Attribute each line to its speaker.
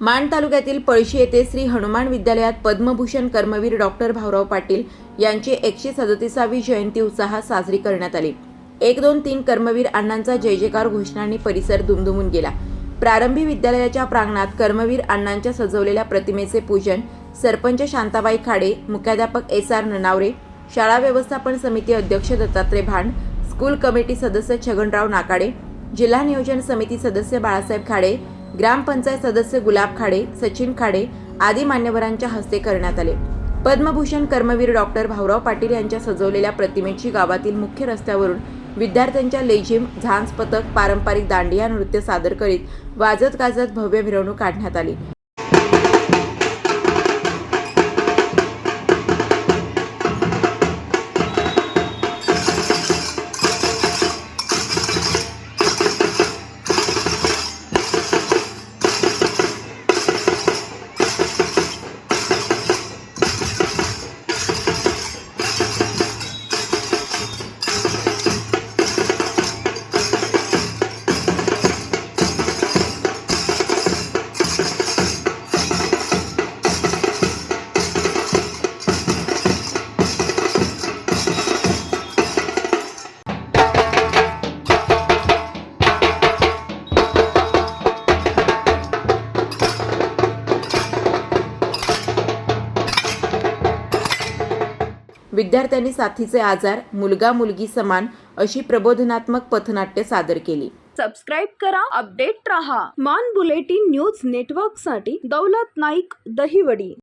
Speaker 1: माण तालुक्यातील पळशी येथे श्री हनुमान विद्यालयात पद्मभूषण कर्मवीर डॉक्टर भाऊराव पाटील यांची एकशे सदतीसावी जयंती उत्साहात साजरी करण्यात आली. एक दोन तीन कर्मवीर अण्णांचा जय जयकार घोषणांनी परिसर दुमदुमून गेला. प्रारंभी विद्यालयाच्या प्रांगणात कर्मवीर अण्णांच्या सजवलेल्या प्रतिमेचे पूजन सरपंच शांताबाई खाडे मुख्याध्यापक एस आर ननावरे शाळा व्यवस्थापन समिती अध्यक्ष दत्तात्रय भांड स्कूल कमिटी सदस्य छगनराव नाकाडे जिल्हा नियोजन समिती सदस्य बाळासाहेब खाडे ग्रामपंचायत सदस्य गुलाब खाडे सचिन खाडे आदी मान्यवरांच्या हस्ते करण्यात आले. पद्मभूषण कर्मवीर डॉक्टर भाऊराव पाटील यांच्या सजवलेल्या प्रतिमेची गावातील मुख्य रस्त्यावरून विद्यार्थ्यांच्या लेझिम झांज पथक पारंपरिक दांडिया नृत्य सादर करीत वाजत गाजत भव्य मिरवणूक काढण्यात आली. विद्यार्थ्यांनी साथीचे आजार मुलगा मुलगी समान अशी प्रबोधनात्मक पथनाट्य सादर केली.
Speaker 2: सबस्क्राईब करा अपडेट रहा. मान बुलेटिन न्यूज नेटवर्कसाठी दौलत नाईक दहिवडी.